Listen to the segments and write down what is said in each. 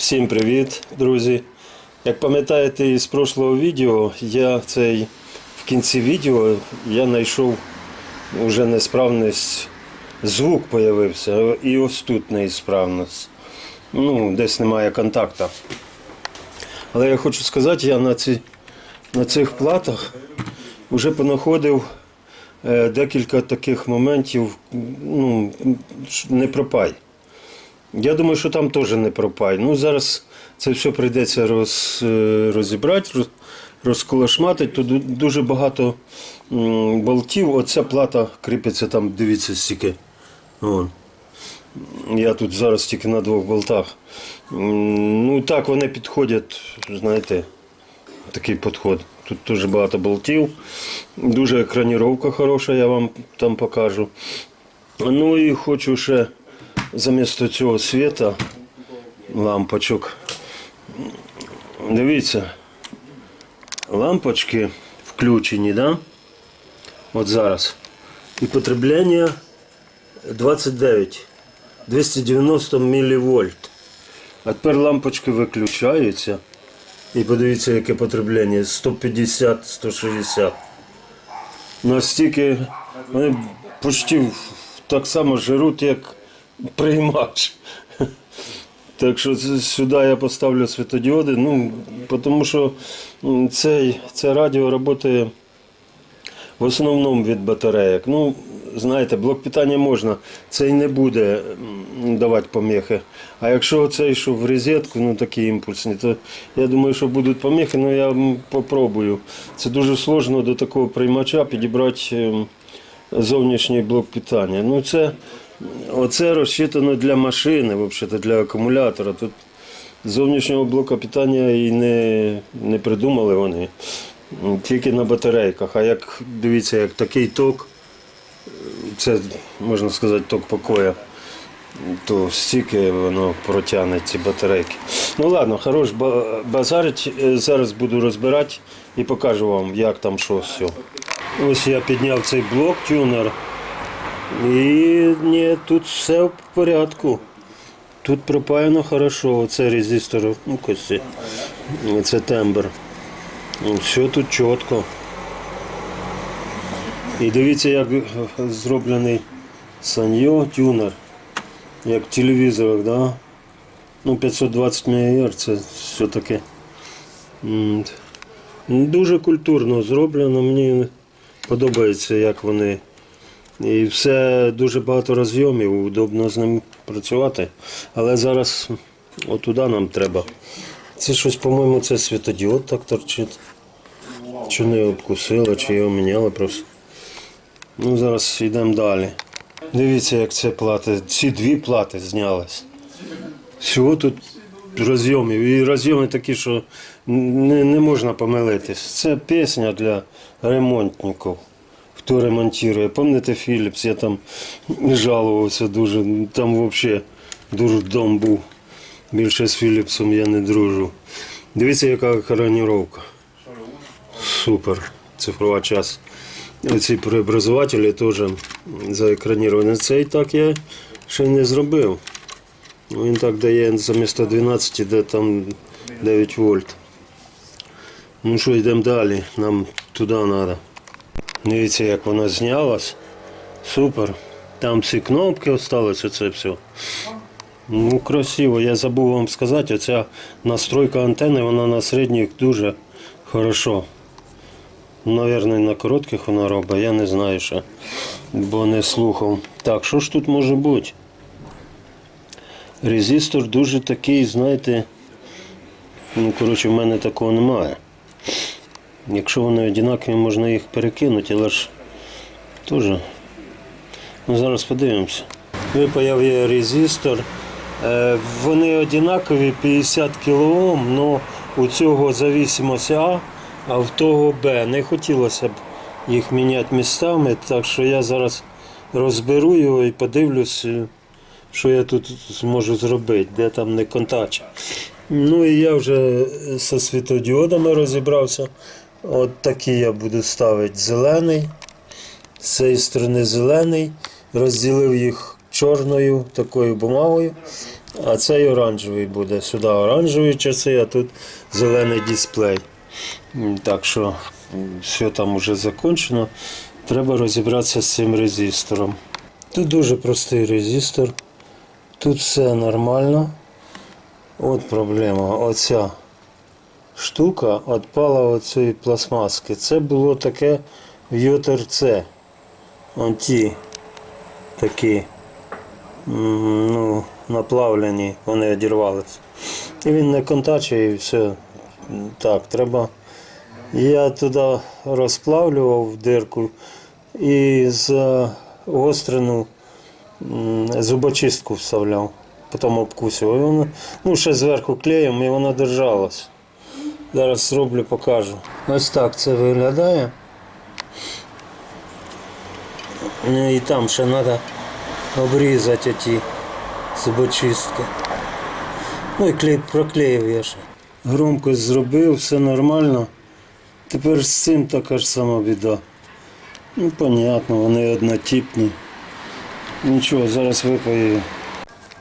Всім привіт, друзі! Як пам'ятаєте із прошлого відео, я цей в кінці відео я знайшов уже несправність, звук появився, і ось тут неісправність. Ну, десь немає контакту. Але я хочу сказати, я на, ці, на цих платах вже понаходив е, декілька таких моментів, ну, не пропай. Я думаю, що там теж не пропай. Ну, зараз це все прийдеться роз, е, розібрати, роз, розколошматити. Тут дуже багато болтів. Оця плата кріпиться там, дивіться, стільки. Вон. Я тут зараз тільки на двох болтах. Ну так вони підходять, знаєте, такий підход. Тут дуже багато болтів, дуже екраніровка хороша, я вам там покажу. Ну і хочу ще замісто цього світа лампочок. Дивіться, лампочки включені, да? От зараз. І потреблення 29, 290 мілівольт. А тепер лампочки виключаються. І подивіться, яке потреблення 150-160. Настільки вони почти так само жируть, як приймач. Так що сюди я поставлю світодіоди, ну, тому що цей, це радіо працює в основному від батарейок. Ну, знаєте, блок питання можна, цей не буде давати поміхи. А якщо цей що в розетку, ну такі імпульсні, то я думаю, що будуть поміхи, але я м, попробую. Це дуже сложно до такого приймача підібрати ем, зовнішній блок питання. Ну, це, оце розчитано для машини, взагалі, для акумулятора. Тут зовнішнього блока питання і не, не придумали вони. Тільки на батарейках. А як дивіться, як такий ток, це можна сказати ток покоя, то стільки воно протягне ці батарейки. Ну ладно, хорош базарить. Е, Зараз буду розбирати і покажу вам, як там що все. Ось я підняв цей блок тюнер. І ні, тут все в порядку. Тут пропаяно хорошо. Оце резистор, ну косі. Це тембр. Все тут чітко. І дивіться, як зроблений саньо тюнер. Як в телевізорах, да? Ну, 520 МГц це все таке. Дуже культурно зроблено. Мені подобається, як вони. І все дуже багато розйомів, удобно з ним працювати. Але зараз отуди нам треба. Це щось, по-моєму, це світодіод так торчить. Чи не обкусило, чи його міняли просто. Ну, зараз йдемо далі. Дивіться, як це плати. Ці дві плати знялись. Всього тут розйомів. І розйоми такі, що не, не можна помилитись. Це пісня для ремонтників. Хто ремонтує. Пам'ятаєте Philips, я там жалувався дуже. Там взагалі дурдом був. Більше з Філіпсом я не дружу. Дивіться, яка екраніровка. Супер. Цифрова час. Ці преобразователі теж заекраніровані. Цей так я ще не зробив. Ну, Він так дає замість 12, де там 9 вольт. Ну що, йдемо далі. Нам туди треба. Дивіться, як вона знялась. Супер. Там ці кнопки залишилися, це все. Ну, красиво. Я забув вам сказати, оця настройка антени, вона на середніх дуже хорошо. Наверно, на коротких вона робить, я не знаю ще, бо не слухав. Так, що ж тут може бути? Резистор дуже такий, знаєте, ну, коротше, в мене такого немає. Якщо вони однакові, можна їх перекинути, але ж теж. Ну, зараз подивимося. Випаяв я резистор. Е, Вони однакові 50 кОм, але у цього зависимость А, а в того Б. Не хотілося б їх міняти містами, так що я зараз розберу його і подивлюсь, е, що я тут зможу зробити, де там не контач. Ну і я вже зі світодіодами розібрався. От такі я буду ставити зелений. З цієї сторони зелений, розділив їх чорною такою бумагою, А цей оранжевий буде. Сюди оранжеві часи, а тут зелений дисплей. Так що все там вже закончено. Треба розібратися з цим резистором. Тут дуже простий резистор. Тут все нормально. От проблема. Оця штука відпала від цієї пластмаски. Це було таке в ЙОТРЦ. Он ті такі ну, наплавлені, вони одірвалися. І він не контачує і все. Так, треба. Я туди розплавлював дирку і загострену зубочистку вставляв, потім обкусив. І воно, ну, ще зверху клеєм і воно держалось. Зараз зроблю, покажу. Ось так це виглядає. Ну і там ще треба обрізати ті зубочистки. Ну і клей проклеїв я ще. Громкость зробив, все нормально. Тепер з цим така ж сама біда. Ну, понятно, вони однотипні. Нічого, зараз випаю.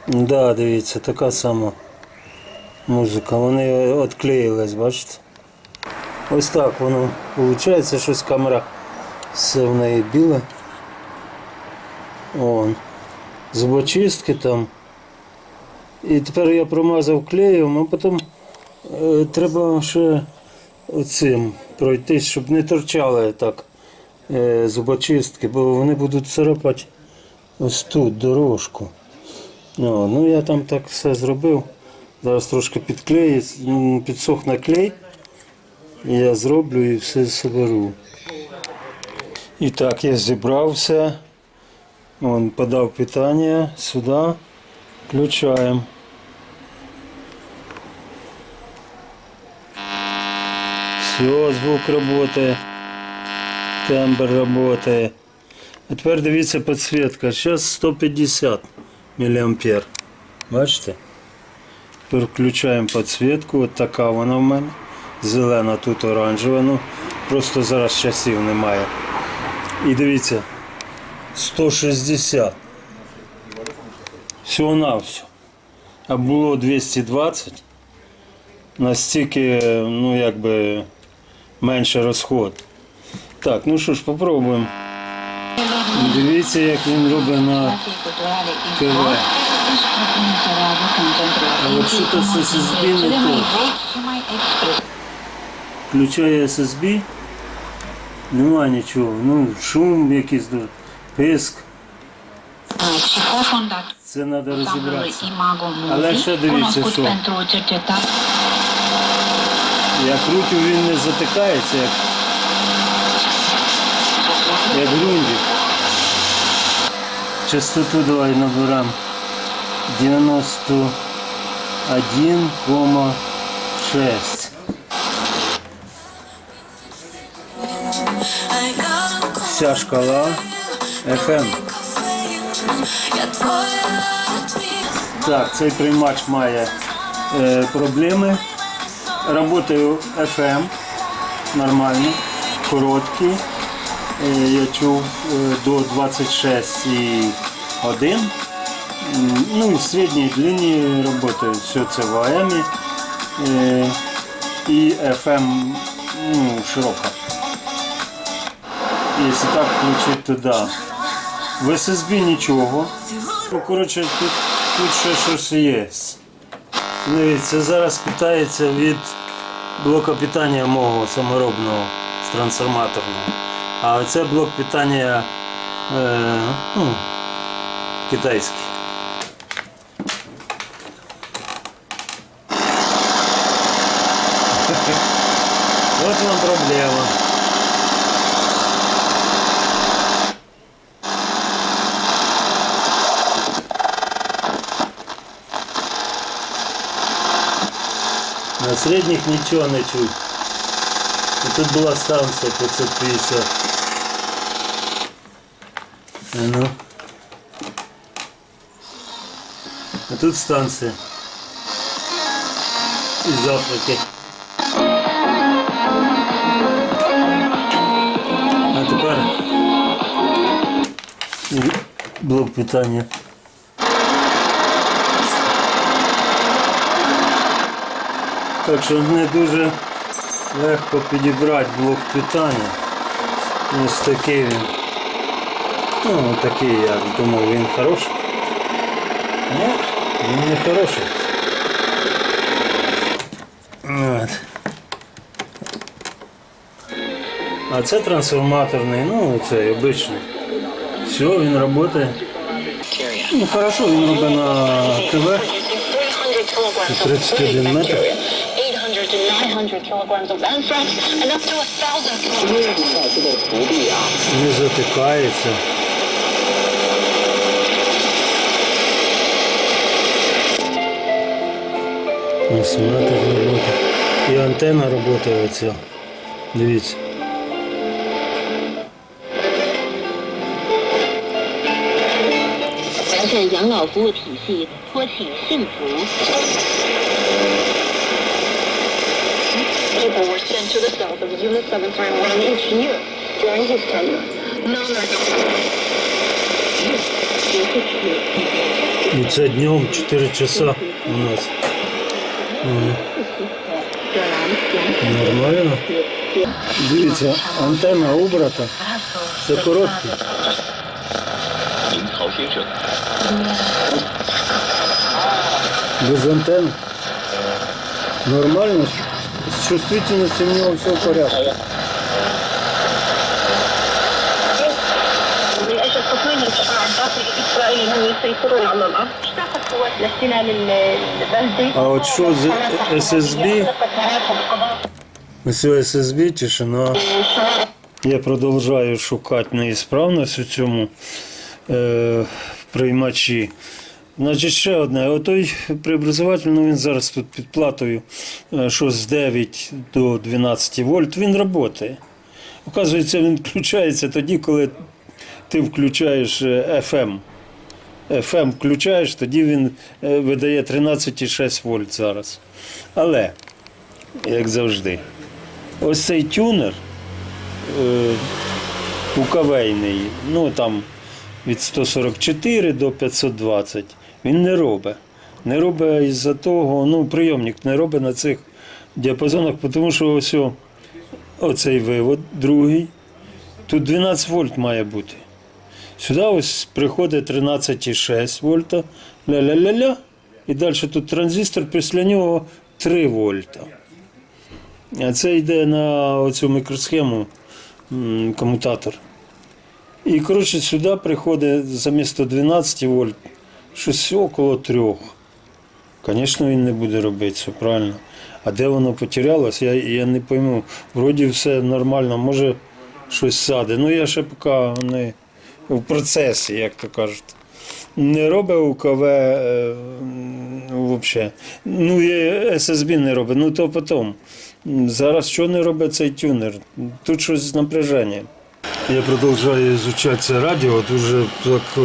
Да, дивіться, така сама музика. Вони відклеїлись, бачите? Ось так воно виходить, щось камера все в неї біле. Вон. Зубочистки там. І тепер я промазав клеєм, а потім е, треба ще оцим пройтись, щоб не торчали так е, зубочистки, бо вони будуть царапати ось тут дорожку. О, ну я там так все зробив. Зараз трошки підклею, м, підсохне клей. І я зроблю і все соберу. І так, я зібрав все. Он подав питання сюди. Включаємо. Все, звук работает. Тембр работает. А тепер дивіться підсвітка. Зараз 150 мА. Бачите? Тепер включаємо підсвітку. От така вона в мене. Зелена, тут оранжева. Ну, просто зараз часів немає. І дивіться. 160. Всього на все. А було 220. Настільки, ну якби менше розход. Так, ну що ж, попробуємо. Дивіться, як він робить на ТВ. А що то з SSB не то. Включає SSB. Нема нічого. Ну, шум якийсь, дуже, писк. Це треба розібратися. Але ще дивіться, що. Я крутю, він не затикається, як, як грунтик. Частоту давай наберемо 91,6. Вся шкала FM. Так, цей приймач має е, проблеми. Работаю FM нормально, короткі. Е, я чув е, до 26 і 1. М, Ну і середні і длинні. Все це в. Е, і FM ну, широка. Якщо так включити туди. В SSB нічого. Ну, тут, тут ще щось є. Дивіться, зараз питається від блока питання мого саморобного з трансформаторного. А це блок питання е, ну, китайський. Проблема. На средних ничего не чуть. И тут была станция 550. А ну. А тут станция. Из Африки. блок питання. Так що не дуже легко підібрати блок питання. Ось такий він. Ну, такий, я думав, він хороший. Ні, він не хороший. От. А це трансформаторний, ну цей обичний. Все, він працює. Ну хорошо, він робить на КВ. 31 метр. 800 to 900 kilograms of anthrax and up to a thousand kilograms. Не затикається. Осмотр роботи. І антенна працює оця. Дивіться. 完善养老服务体系，托起幸福。People were sent to the south of Unit 731 each year during his tenure. None are І це днем 4 часа у нас. Мгм. Нормально. Дивіться, антенна убрата. Це короткий. 您曹先生。Без антенн? Нормально? С чувствительностью у него все в порядке. А вот что за SSB? Все SSB тишина. Я продолжаю шукать неисправность у цьому е, приймачі. Значить, ще одне. Отой преобразователь, ну він зараз тут під платою, е, що з 9 до 12 вольт, він працює. Оказується, він включається тоді, коли ти включаєш е, FM. FM включаєш, тоді він е, видає 13,6 вольт зараз. Але, як завжди, ось цей тюнер е, УКВейний, ну там від 144 до 520, він не робить. Не робить із-за того, ну, прийомник не робить на цих діапазонах, тому що ось оцей вивод, другий, тут 12 вольт має бути. Сюди ось приходить 13,6 вольта, ля-ля-ля-ля. І далі тут транзистор, після нього 3 вольта. А це йде на оцю мікросхему комутатор. І коротше сюди приходить замість 12 вольт щось около 3. Звісно, він не буде робити це правильно. А де воно потерялось, я, я не пойму. Вроді все нормально, може щось саде. Ну я ще поки не в процесі, як то кажуть. Не робить УКВ е, взагалі. Ну і SSB не робить, ну то потім. Зараз що не робить цей тюнер? Тут щось з напряженням. Я продовжую изучати це радіо, дуже так е,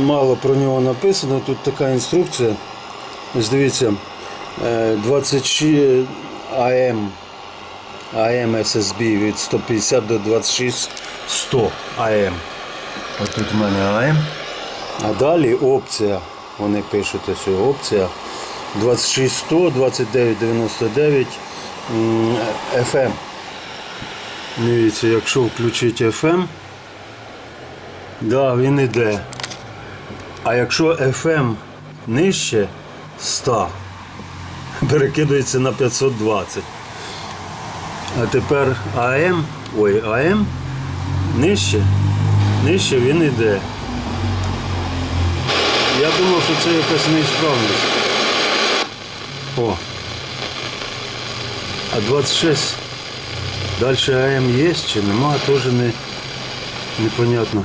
мало про нього написано. Тут така інструкція. Ось дивіться, е, 26 АМ, АМ SSB від 150 до 26 100 АМ. Ось тут у мене АМ. А далі опція. Вони пишуть ось опція 26100, 2999 м, FM. Дивіться, якщо включити FM, да, він іде. А якщо FM нижче 100, перекидується на 520. А тепер АМ, ой, АМ нижче, нижче він іде. Я думав, що це якась неісправність. О. А 26 далі АМ є чи нема, теж не, непонятно.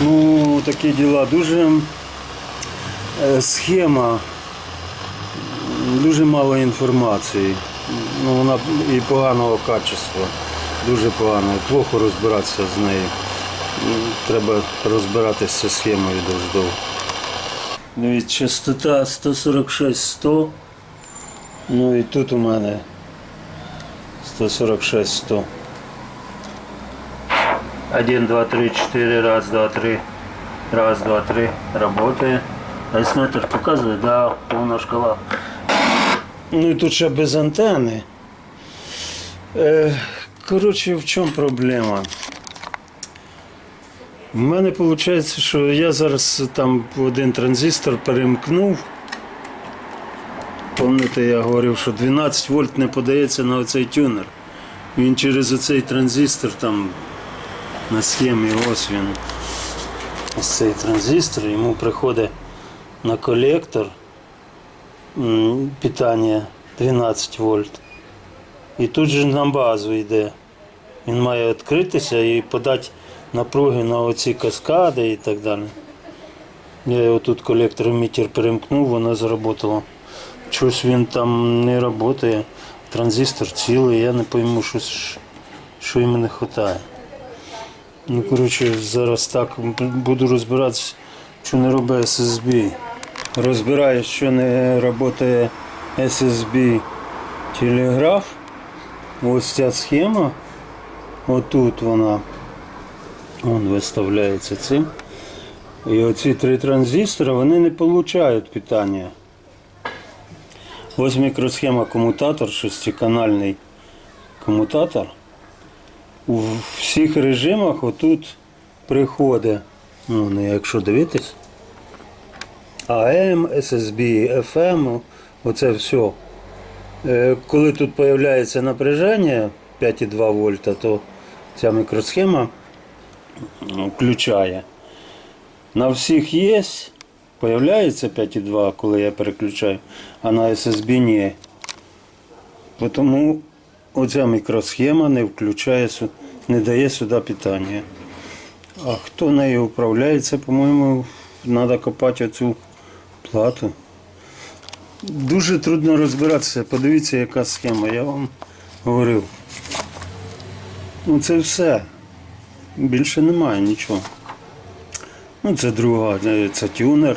Ну, такі діла. Дуже е, схема, дуже мало інформації. Ну, вона і поганого качества. Дуже погано. Плохо розбиратися з нею. Треба розбиратися з схемою дуже довго. Дивіться, частота 146-100. Ну і тут у мене 146-100. 1, 2, 3, 4, раз, два, три. Раз, два, три. Работает. Айсметр показує, да, повна шкала. Ну і тут ще без антени. Е, коротше, в чому проблема? В мене виходить, що я зараз там один транзистор перемкнув. Пам'ятаєте, я говорив, що 12 вольт не подається на оцей тюнер. Він через оцей транзистор там на схемі, ось він. Ось цей транзистор, йому приходить на колектор питання 12 вольт. І тут же на базу йде. Він має відкритися і подати напруги на оці каскади і так далі. Я його тут колектор емітер перемкнув, воно заработало. Щось він там не працює. Транзистор цілий, я не пойму, що, що йому не вистачає. Ну, коротше, зараз так буду розбиратися, що не робить SSB. Розбираю, що не працює SSB телеграф. Ось ця схема. Отут вона. Вон виставляється цим. І оці три транзистори вони не отримують питання. Ось мікросхема комутатор, шестиканальний комутатор. У всіх режимах отут приходить, ну, якщо дивитись, AM, SSB, FM, оце все. Коли тут з'являється напряження 5,2 вольта, то ця мікросхема включає. На всіх є, появляється 5,2, коли я переключаю, а на SSB ні. Тому оця мікросхема не включає, не дає сюди питання. А хто нею управляє, це, по-моєму, треба копати оцю плату. Дуже трудно розбиратися. Подивіться, яка схема, я вам говорив. Ну це все. Більше немає нічого. Ну, це друга, це тюнер.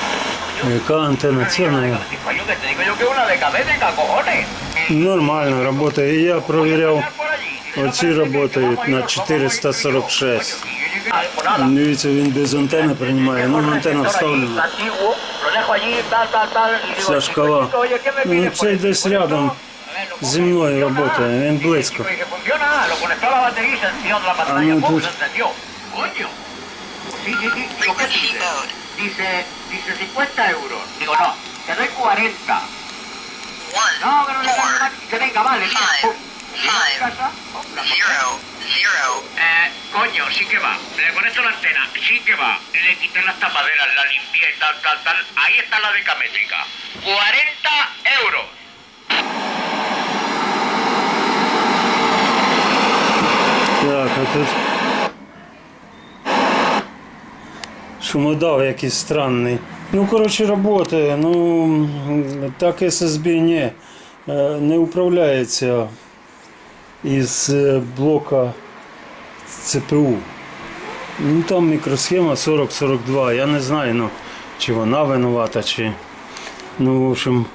Яка антенна це cojones. нормально працює. Я провіряв. Оці працюють на 446. Дивіться, він без антени приймає. Ну, антенна вставлена. Вся шкала. Ну, цей десь рядом зі мною працює, він близько. А ну тут. Dice, dice 50 euros. Digo, no, te doy 40. No, que no le doy más. Que venga, vale. Mira, pum. Five, zero, zero. Eh, coño, sí que va. Le conecto la antena, sí que va. Le quité las tapaderas, la limpié y tal, tal, tal. Ahí está la decamétrica. 40 euros. Yeah, Шумодав якийсь странний. Ну, коротше, працює. Ну, так SSB ні. Е, Не управляється із е, блока ЦПУ. Ну, там мікросхема 4042. Я не знаю, ну, чи вона винувата, чи. Ну, в общем,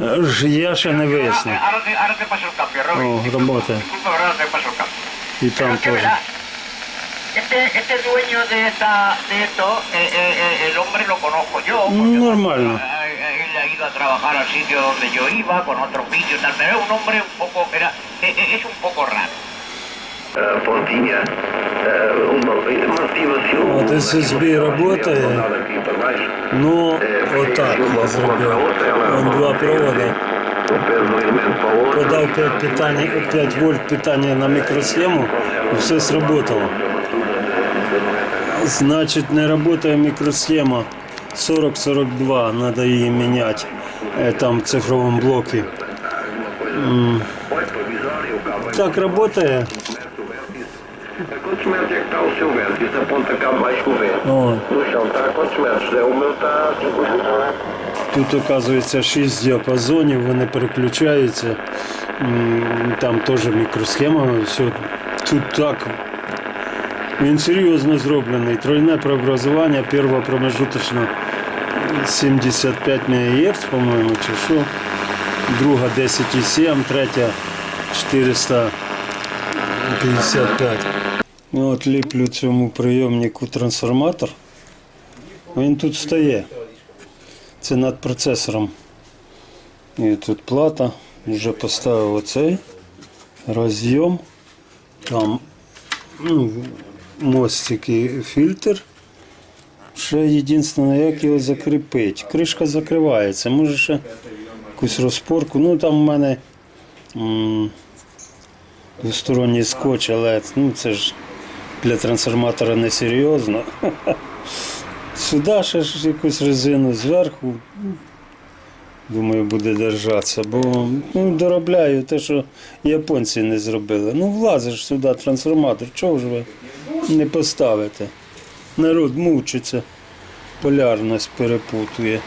е, я ще не. Oh, paso el cambio. І там теж. verás, Este, este dueño de, esta, de esto, eh, eh, eh, el hombre lo conozco yo. porque, Normal, ¿no? eh, Él ha ido a trabajar al sitio donde yo iba, con otros vídeos y tal, pero es un hombre un poco, era, eh, eh, es un poco raro. Понтіння мотивацію. От SSB працює, ну отак я зробив. Вон два проводи. Подав 5, питання, 5 вольт питання на мікросхему і все сработало. Значить не працює мікросхема 4042, треба її міняти е, там в цифровому блокі. М. Так працює. Quantos metros é que está o seu vento? Isso aponta cá abaixo o vento. О, No chão está a quantos metros? É, O meu está a 5 metros. Тут, оказується, 6 діапазонів, вони переключаються. М, Там теж мікросхема. Все. Тут так. Він серйозно зроблений. Тройне преобразування, перша промежуточна 75 МГц, по-моєму, чи що. Друга 10,7, третя 455. Ну, от ліплю цьому прийомнику трансформатор. Він тут стає. Це над процесором. І тут плата. Вже поставив оцей розйом. Там ну, мостик і фільтр. Ще єдине, як його закріпити. Кришка закривається. Може ще якусь розпорку. Ну там в мене двосторонній скотч, але ну, це ж для трансформатора не серйозно. Сюди ще ж якусь резину зверху. Думаю, буде держатися, бо ну, доробляю те, що японці не зробили. Ну, влазиш сюди трансформатор, чого ж ви не поставити. Народ мучиться, полярність перепутує.